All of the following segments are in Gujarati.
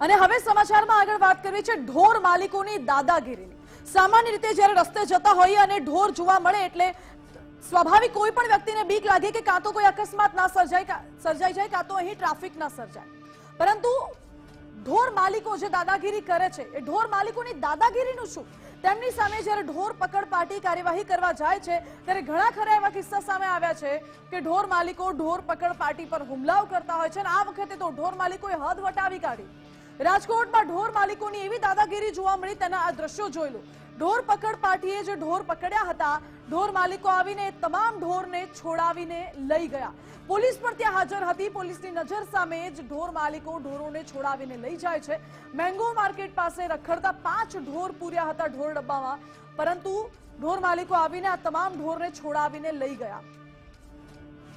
અને હવે સમાચારમાં આગળ વાત કરવી છે ઢોર માલિકોની દાદાગીરીની. સામાન્ય રીતે જ્યારે રસ્તે જતા હોઈએ અને ઢોર જોવા મળે એટલે સ્વાભાવિક કોઈ પણ વ્યક્તિને બીક લાગે કે કાં તો કોઈ અકસ્માત ના સર્જાય સર્જાઈ જાય, કાં તો અહીં ટ્રાફિક ના સર્જાય. પરંતુ ઢોર માલિકો જે દાદાગીરી કરે છે, એ ઢોર માલિકોની દાદાગીરીનું શું? તેમની સામે જ્યારે ઢોર પકડ પાટી કાર્યવાહી કરવા જાય છે, ત્યારે ઘણા ખરા એવા કિસ્સા સામે આવ્યા છે કે ઢોર માલિકો ઢોર પકડ પાટી પર હુમલાઓ કરતા હોય છે અને આ વખતે તો ઢોર માલિકોએ હદ વટાવી કાઢી. રાજકોટમાં ઢોર માલિકોની એવી દાદાગીરી જોવા મળી તેના આ દ્રશ્યો જોઈ લો. ઢોર પકડ પાટીએ જે ઢોર પકડ્યા હતા, ઢોર માલિકો આવીને તમામ ઢોરને છોડાવીને લઈ ગયા. પોલીસ પણ ત્યાં હાજર હતી. પોલીસની નજર સામે જ ઢોર માલિકો ઢોરોને છોડાવીને લઈ જાય છે. મેંગો માર્કેટ પાસે રખડતા પાંચ ઢોર પૂર્યા હતા ઢોર ડબ્બામાં. પરંતુ ઢોર માલિકો આવીને આ તમામ ઢોરને છોડાવીને લઈ ગયા.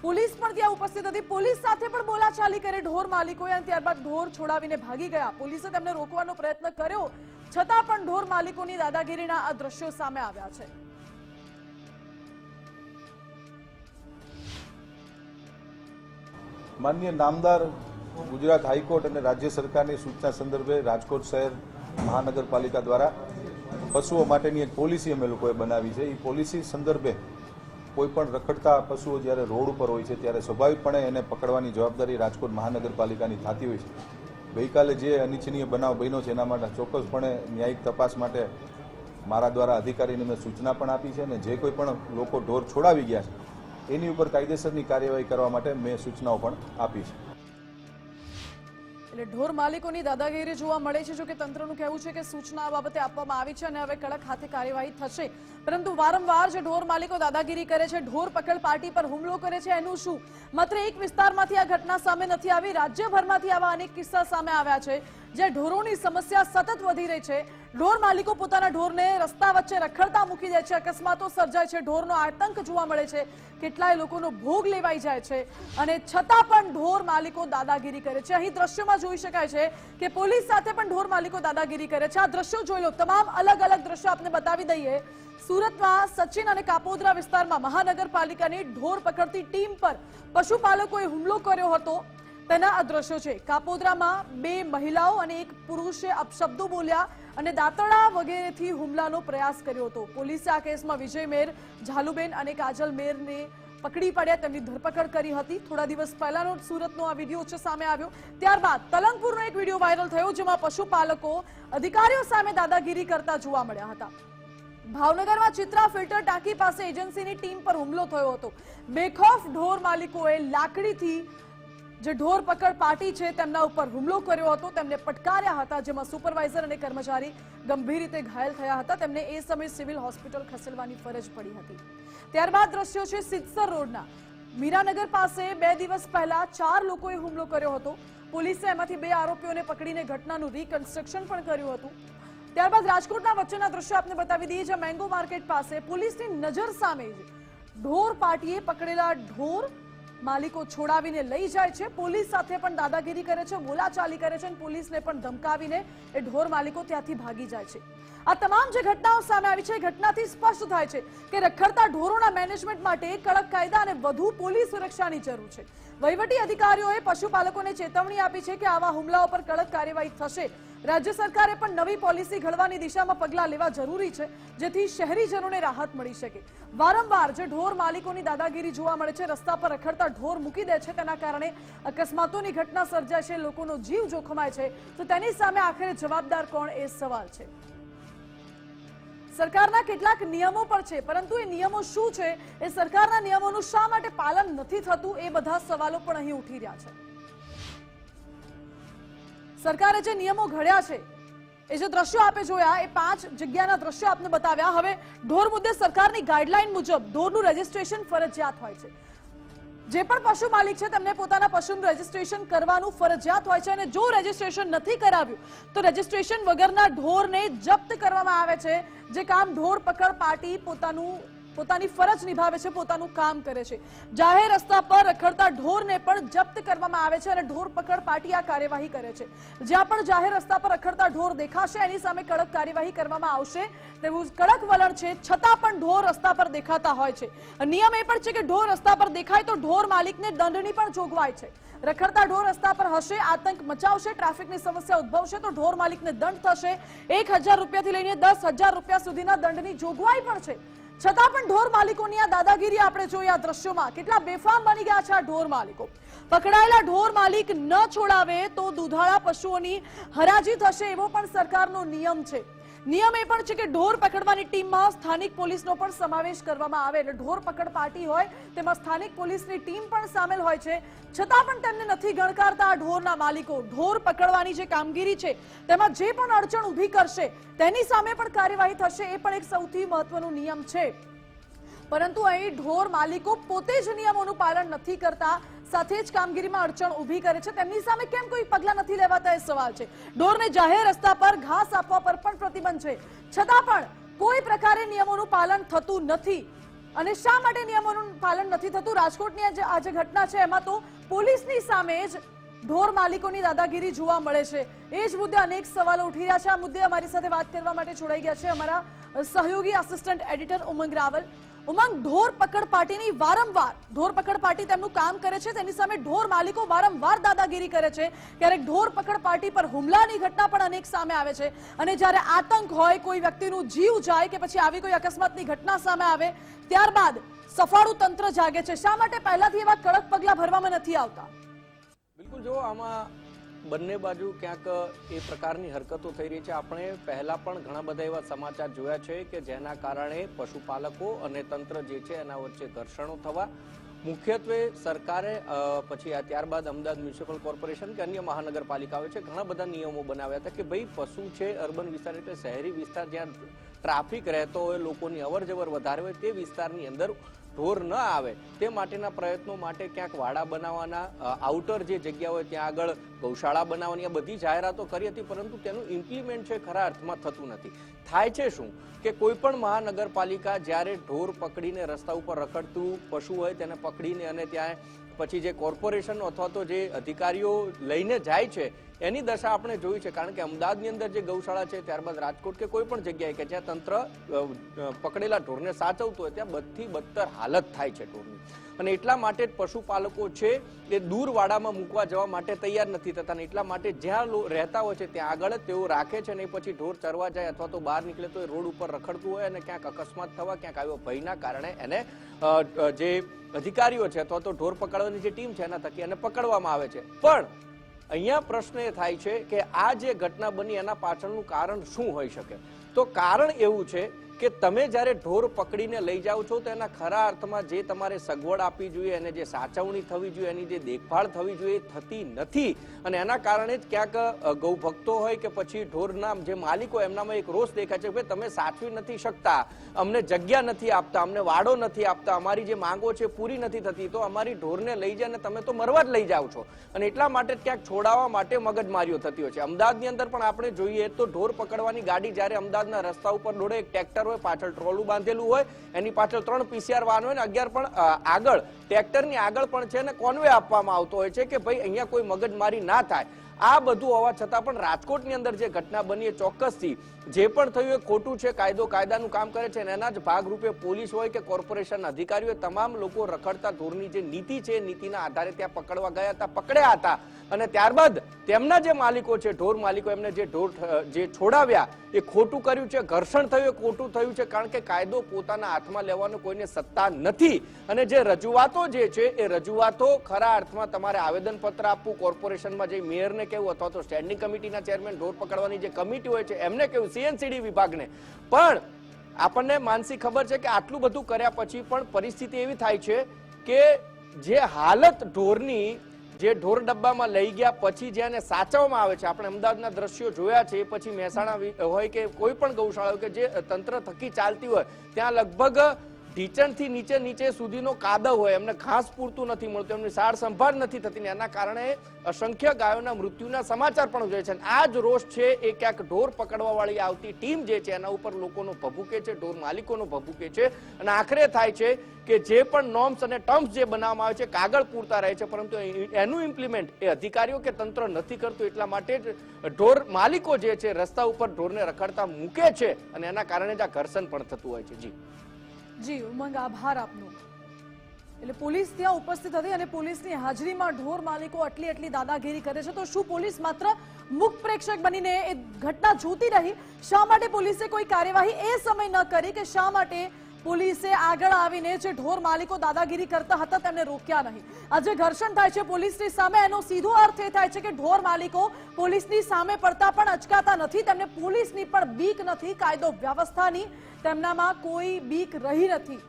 પોલીસ પણ ત્યાં ઉપસ્થિત હતી. પોલીસ સાથે પણ બોલાચાલી કરી ઢોર માલિકોએ અને ત્યારબાદ ઢોર છોડાવીને ભાગી ગયા. પોલીસે તેમને રોકવાનો પ્રયત્ન કર્યો. છતાં પણ ઢોર માલિકોની દાદાગીરીના આ દ્રશ્યો સામે આવ્યા છે. માન્ય નામદાર ગુજરાત હાઈકોર્ટ અને રાજ્ય સરકારની સૂચના સંદર્ભે રાજકોટ શહેર મહાનગરપાલિકા દ્વારા પશુઓ માટેની એક પોલિસી અમે લોકોએ બનાવી છે. એ પોલિસી સંદર્ભે કોઈ પણ રખડતા પશુઓ જ્યારે રોડ ઉપર હોય છે, ત્યારે સ્વાભાવિકપણે એને પકડવાની જવાબદારી રાજકોટ મહાનગરપાલિકાની થતી હોય છે. ગઈકાલે જે અનિચ્છનીય બનાવ બન્યો છે, એના માટે ચોક્કસપણે ન્યાયિક તપાસ માટે મારા દ્વારા અધિકારીને મેં સૂચના પણ આપી છે અને જે કોઈ પણ લોકો ઢોર છોડાવી ગયા છે, એની ઉપર કાયદેસરની કાર્યવાહી કરવા માટે મેં સૂચનાઓ પણ આપી છે. એટલે ઢોર માલિકોની દાદાગીરી જોવા મળે છે, જો કે તંત્રનું કહેવું છે કે સૂચના આ બાબતે આપવામાં આવી છે અને હવે કડક હાથે કાર્યવાહી થશે. પરંતુ વારંવાર જે ઢોર માલિકો દાદાગીરી કરે છે, ઢોર પકડ પાર્ટી પર હુમલો કરે છે, એનું શું? માત્ર એક વિસ્તારમાંથી આ ઘટના સામે નથી આવી, રાજ્યભરમાંથી આવા અનેક કિસ્સા સામે આવ્યા છે, જે ઢોરોની સમસ્યા સતત વધી રહી છે. ઢોર માલિકો પોતાના ઢોરને રસ્તા વચ્ચે રખડતા મૂકી દે છે. અકસ્માતો સર્જાય છે. ઢોરનો આતંક જોવા મળે છે. કેટલાય લોકોનો ભોગ લેવાઈ જાય છે. અને છતાં પણ ઢોર માલિકો દાદાગીરી કરે છે. અહીં દ્રશ્યોમાં જોઈ શકાય છે કે પોલીસ સાથે પણ ઢોર માલિકો દાદાગીરી કરે છે. આ દ્રશ્યો જોઈ લો. તમામ અલગ અલગ દ્રશ્યો આપને બતાવી દઈએ. સુરતમાં સચિન અને કાપોદરા વિસ્તારમાં મહાનગરપાલિકાની ઢોર પકડતી ટીમ પર પશુપાલકોએ હુમલો કર્યો હતો. તેના આ છે. કાપોદ્રામાં બે મહિલાઓ અને એક પુરુષે અપશબ્દો બોલ્યા અને દાંતડા વગેરેથી હુમલાનો પ્રયાસ કર્યો હતો. પોલીસે આ કેસમાં વિજય મેર, ઝાલુબેન અને કાજલ મેરને પકડી પાડ્યા તેમની ધરપકડ કરી હતી. થોડા દિવસ પહેલાનો સુરતનો આ વીડિયો છે સામે આવ્યો. ત્યારબાદ તલંગપુરનો એક વીડિયો વાયરલ થયો જેમાં પશુપાલકો અધિકારીઓ સામે દાદાગીરી કરતા જોવા મળ્યા હતા. ભાવનગરમાં ચિત્રા ફિલ્ટર ટાંકી પાસે એજન્સીની ટીમ પર હુમલો થયો હતો. બેખોફ ઢોર માલિકોએ લાકડીથી જે ઢોર પકડ પાર્ટી છે, તેમના ઉપર હુમલો કર્યો હતો, તેમને પટકાર્યા હતા, જેમાં સુપરવાઇઝર અને કર્મચારી ગંભીર રીતે ઘાયલ થયા હતા. તેમને એ સમયે સિવિલ હોસ્પિટલ ખસેડવાની ફરજ પડી હતી. ત્યારબાદ દ્રશ્યો છે સિદ્સર રોડના. મીરાનગર પાસે બે દિવસ પહેલા ચાર લોકોએ હુમલો કર્યો હતો. પોલીસે એમાંથી બે આરોપીઓને પકડીને ઘટનાનું રિકન્સ્ટ્રક્શન પણ કર્યું હતું. ત્યારબાદ રાજકોટના વચ્ચેના દ્રશ્યો આપને બતાવી દઈએ. જ્યાં મેંગો માર્કેટ પાસે પોલીસની નજર સામે ઢોર પાર્ટીએ પકડેલા ઢોર માલિકો છોડાવીને લઈ જાય છે. પોલીસ સાથે પણ દાદાગીરી કરે છે, બોલાચાલી કરે છે અને પોલીસને પણ ધમકાવીને એ ઢોર માલિકો ત્યાંથી ભાગી જાય છે. આ તમામ જે ઘટનાઓ સામે આવી છે, એ ઘટનાથી સ્પષ્ટ થાય છે કે રખડતા ઢોરોના મેનેજમેન્ટ માટે કડક કાયદા અને વધુ પોલીસ સુરક્ષાની જરૂર છે. વહીવટી અધિકારીઓએ પશુપાલકોને ચેતવણી આપી છે કે આવા હુમલાઓ પર કડક કાર્યવાહી થશે. રાજ્ય સરકારે પણ નવી પોલિસી ઘડવાની દિશામાં પગલાં લેવા જરૂરી છે, જેથી શહેરીજનોને રાહત મળી શકે. વારંવાર જે ઢોર માલિકોની દાદાગીરી જોવા મળે છે, રસ્તા પર રખડતા ઢોર મૂકી દે છે, તેના કારણે અકસ્માતોની ઘટના સર્જાય છે, લોકોનો જીવ જોખમાય છે. તો તેની સામે આખરે જવાબદાર કોણ એ સવાલ છે. સરકારના કેટલાક નિયમો પણ છે, પરંતુ એ નિયમો શું છે, એ સરકારના નિયમોનું શા માટે પાલન નથી થતું, એ બધા સવાલો પણ અહીં ઉઠી રહ્યા છે. સરકારે જે નિયમો ઘડ્યા છે, એ જે દ્રશ્યો આપે જોયા, એ પાંચ જગ્યાના દ્રશ્યો આપને બતાવ્યા. હવે ઢોર મુદ્દે સરકારની ગાઈડલાઈન મુજબ ઢોરનું રજીસ્ટ્રેશન ફરજિયાત હોય છે. જે પણ પશુ માલિક છે, તેમને પોતાના પશુનું રજીસ્ટ્રેશન કરવાનું ફરજિયાત હોય છે અને જો રજીસ્ટ્રેશન નથી કરાવ્યું, તો રજીસ્ટ્રેશન વગરના ઢોરને જપ્ત કરવામાં આવે છે. જે કામ ઢોર પકડ પાર્ટી પોતાનું પોતાની ફરજ નિભાવે છે, પોતાનું કામ કરે છે. જાહેર રસ્તા પર રખડતા ઢોરને પણ જપ્ત કરવામાં આવે છે અને ઢોર પકડ પાર્ટી આ કાર્યવાહી કરે છે. જ્યાં પણ જાહેર રસ્તા પર રખડતા ઢોર દેખાશે, એની સામે કડક કાર્યવાહી કરવામાં આવશે. તેવું કડક વલણ છે, છતાં પણ ઢોર રસ્તા પર દેખાતા હોય છે. નિયમ એ પણ છે કે ઢોર રસ્તા પર દેખાય તો ઢોર માલિકને દંડની પણ જોગવાઈ છે. રખડતા ઢોર રસ્તા પર હશે, આતંક મચાવશે, ટ્રાફિકની સમસ્યા ઉદ્ભવશે તો ઢોર માલિકને દંડ થશે. એક હજાર રૂપિયાથી લઈને દસ હજાર રૂપિયા સુધીના દંડની જોગવાઈ પણ છે. છતાં પણ ઢોર માલિકોની આ દાદાગીરી આપણે જોઈએ આ દ્રશ્યોમાં. કેટલા બેફામ બની ગયા છે આ ઢોર માલિકો. પકડાયેલા ઢોર માલિક ન છોડાવે તો દુધાળા પશુઓની હરાજી થશે એવો પણ સરકારનો નિયમ છે. નિયમ એ પણ છે કે ઢોર પકડવાની ટીમમાં સ્થાનિક પોલીસનો પણ સમાવેશ કરવામાં આવે એટલે ઢોર પકડ પાર્ટી હોય, તેમાં સ્થાનિક પોલીસની ટીમ પણ સામેલ હોય છે. છતાં પણ તેમને નથી ગણકારતા આ ઢોરના માલિકો. ઢોર પકડવાની જે કામગીરી છે, તેમાં જે પણ અડચણ ઊભી કરશે, તેની સામે પણ કાર્યવાહી થશે એ પણ એક સૌથી મહત્વનો નિયમ છે. પરંતુ અહીં ઢોર માલિકો પોતે જ નિયમોનું પાલન નથી કરતા. સાથે જ કામગીરીમાં અડચણ ઊભી કરે છે. તેમની સામે કેમ કોઈ પગલાં નથી લેવાતા એ સવાલ છે. ઢોરને જાહેર રસ્તા પર ઘાસ આપવા પર પણ પ્રતિબંધ છે. છતાં પણ કોઈ પ્રકારે નિયમોનું પાલન થતું નથી. અને શા માટે નિયમોનું પાલન નથી થતું? રાજકોટની આજે જે- આ ઘટના છે, એમાં તો પોલીસની સામે જ ઢોર માલિકોની દાદાગીરી જોવા મળે છે. એ જ મુદ્દે અનેક સવાલો ઉઠી રહ્યા છે. આ મુદ્દે અમારી સાથે વાત કરવા માટે જોડાઈ ગયા છે અમારા સહયોગી આસિસ્ટન્ટ એડિટર ઉમંગ રાવલ. ઉમંગ ઢોર પકડ પાર્ટીની વારંવાર. ઢોર પકડ પાર્ટી તેમનું કામ કરે છે, તેની સામે ઢોર માલિકો વારંવાર દાદાગીરી કરે છે. ક્યારેક ઢોર પકડ પાર્ટી પર હુમલાની ઘટના પણ અનેક સામે આવે છે. અને જ્યારે આતંક હોય, કોઈ વ્યક્તિનું જીવ જાય કે પછી આવી કોઈ અકસ્માતની ઘટના સામે આવે, ત્યારબાદ સફાળું તંત્ર જાગે છે. શા માટે પહેલાથી એવા કડક પગલાં ભરવામાં નથી આવતા? બિલકુલ જો આમાં બંને બાજુ ક્યાંક એ પ્રકારની હરકતો થઈ રહી છે. આપણે પહેલા પણ ઘણા બધા એવા સમાચાર જોયા છે કે જેના કારણે પશુપાલકો અને તંત્ર જે છે એના વચ્ચે ઘર્ષણો થવા. મુખ્યત્વે સરકારે પછી આ ત્યારબાદ અમદાવાદ મ્યુનિસિપલ કોર્પોરેશન કે અન્ય મહાનગરપાલિકાઓ છે ઘણા બધા નિયમો બનાવ્યા હતા કે ભાઈ પશુ છે અર્બન વિસ્તાર એટલે શહેરી વિસ્તાર જ્યાં ટ્રાફિક રહેતો હોય, લોકોની અવર જવર વધારે હોય તે વિસ્તારની અંદર ઢોર ન આવે, તે માટેના પ્રયત્નો માટે ક્યાંક વાડા બનાવવાના આઉટર જે જગ્યા હોય ત્યાં આગળ ગૌશાળા બનાવવાની, આ બધી જાહેરાતો કરી હતી, પરંતુ તેનું ઇમ્પ્લિમેન્ટ છે ખરા અર્થમાં થતું નથી. થાય છે શું? કે કોઈ પણ મહાનગરપાલિકા જ્યારે ઢોર પકડીને રસ્તા ઉપર રખડતું પશુ હોય, તેને પકડીને અને ત્યાં પછી જે કોર્પોરેશન અથવા તો જે અધિકારીઓ લઈને જાય છે એની દશા આપણે જોઈ છે, કારણ કે અમદાવાદની અંદર જે ગૌશાળા છે, ત્યારબાદ રાજકોટ કે કોઈ પણ જગ્યાએ કે જ્યાં તંત્ર પકડેલા ઢોરને સાચવતું હોય, ત્યાં બધી બદતર હાલત થાય છે ઢોરની. અને એટલા માટે જ પશુપાલકો છે, એ દૂરવાડામાં મૂકવા જવા માટે તૈયાર નથી થતા અને એટલા માટે જ્યાં રહેતા હોય છે, ત્યાં આગળ તેઓ રાખે છે ને પછી ઢોર ચરવા જાય અથવા તો બહાર નીકળે તો એ રોડ ઉપર રખડતું હોય અને ક્યાંક અકસ્માત થવા, ક્યાંક આવ્યો ભયના કારણે એને જે અધિકારીઓ છે અથવા તો ઢોર પકડવાની જે ટીમ છે, એના થકી એને પકડવામાં આવે છે. પણ અહીંયા પ્રશ્ન એ થાય છે કે આ જે ઘટના બની એના પાછળનું કારણ શું હોઈ શકે? તો કારણ એવું છે કે તમે જ્યારે ઢોર પકડીને લઈ જાઓ છો તો એના ખરા અર્થમાં જે તમારે સગવડ આપવી જોઈએ અને જે સાચવણી થવી જોઈએ, એની જે દેખભાળ થવી જોઈએ થતી નથી. અને એના કારણે જ ક્યાંક ગૌભક્તો હોય કે પછી ઢોરના જે માલિકો એમનામાં એક રોષ દેખાય છે કે તમે સાચવી નથી શકતા, અમને જગ્યા નથી આપતા, અમને વાડો નથી આપતા, અમારી જે માંગો છે પૂરી નથી થતી, તો અમારી ઢોરને લઈ જાય અને તમે તો મરવા જ લઈ જાઓ છો. અને એટલા માટે જ ક્યાંક છોડાવવા માટે મગજમારીઓ થતી હોય છે. અમદાવાદની અંદર પણ આપણે જોઈએ તો ઢોર પકડવાની ગાડી જ્યારે અમદાવાદના રસ્તા ઉપર દોડે, એક ટ્રેક્ટર હોય, પાછળ ટ્રોલું બાંધેલું હોય, એની પાછળ ત્રણ પીસીઆર વાહન હોય ને, અગિયાર પણ આગળ, ટ્રેક્ટરની આગળ પણ છે ને, કોન્વે આપવામાં આવતો હોય છે કે ભાઈ અહીંયા કોઈ મગજમારી ના થાય. આ બધું હોવા છતાં પણ રાજકોટની અંદર જે ઘટના બની એ ચોક્કસથી જે પણ થયું એ ખોટું છે, કાયદો કાયદાનું કામ કરે છે અને એના જ ભાગરૂપે પોલીસ હોય કે કોર્પોરેશન અધિકારીઓ તમામ લોકો રખડતા ઢોરની જે નીતિ છે નીતિના આધારે ત્યાં પકડવા ગયા હતા, પકડ્યા હતા. અને ત્યારબાદ તેમના જે માલિકો છે, ઢોર માલિકો એમને જે ઢોર જે છોડાવ્યા એ ખોટું કર્યું છે, ઘર્ષણ થયું, એ ખોટું થયું છે, કારણ કે કાયદો પોતાના હાથમાં લેવાનો કોઈને સત્તા નથી. અને જે રજૂઆતો જે છે એ રજૂઆતો ખરા અર્થમાં તમારે આવેદનપત્ર આપવું, કોર્પોરેશનમાં જે મેયરને કહેવું અથવા તો સ્ટેન્ડિંગ કમિટીના ચેરમેન ઢોર પકડવાની જે કમિટી હોય છે, એમને કહેવું સીએનસીડી વિભાગને. પણ આપણને માનસી ખબર છે કે આટલું બધું કર્યા પછી પણ પરિસ્થિતિ એવી થાય છે કે જે હાલત ઢોરની, જે ઢોર ડબ્બામાં લઈ ગયા પછી જેને સાચવવામાં આવે છે, આપણે અમદાવાદના દ્રશ્યો જોયા છે, પછી મહેસાણા હોય કે કોઈ પણ ગૌશાળા હોય કે જે તંત્ર થકી ચાલતી હોય, ત્યાં લગભગ ઢીચણથી નીચે નીચે સુધીનો કાદવ હોય, એમને ઘાસ પૂરતું નથી મળતું, એમની સાર સંભાળ નથી થતી ને એના કારણે અસંખ્ય ગાયોના મૃત્યુના સમાચાર પણ જોઈએ છે. આ જ રોષ છે, એ ક્યાંક ઢોર પકડવા વાળી આવતી ટીમ જે છે, એના ઉપર લોકોનો ભભૂકે છે, ઢોર માલિકોનો ભભૂકે છે. અને આખરે થાય છે કે જે પણ નોર્મ્સ અને ટર્મ્સ જે બનાવવામાં આવે છે, કાગળ પૂરતા રહે છે, પરંતુ એનું ઇમ્પ્લિમેન્ટ એ અધિકારીઓ કે તંત્ર નથી કરતું, એટલા માટે જ ઢોર માલિકો જે છે, રસ્તા ઉપર ઢોરને રખડતા મૂકે છે. અને એના કારણે જ આ ઘર્ષણ પણ થતું હોય છે. જી. જી, ઉમંગ આભાર આપનો. એટલે પોલીસ ત્યાં ઉપસ્થિત હતી અને પોલીસની હાજરીમાં ઢોર માલિકો આટલી આટલી દાદાગીરી કરે છે. તો શું પોલીસ માત્ર મુખ પ્રેક્ષક બનીને એ ઘટના જોતી રહી? શા માટે પોલીસે કોઈ કાર્યવાહી એ સમય ન કરી કે શા માટે પોલીસે આગળ આવીને જે ઢોર માલિકો દાદાગીરી કરતા હતા તેમને રોક્યા નહીં? આજે ઘર્ષણ થાય છે પોલીસની સામે. એનો સીધો અર્થ એ થાય છે કે ઢોર માલિકો પોલીસની સામે પડતા પણ અચકાતા નથી. તેમને પોલીસની પણ બીક નથી. કાયદો વ્યવસ્થાની તેમનામાં કોઈ બીક રહી નથી.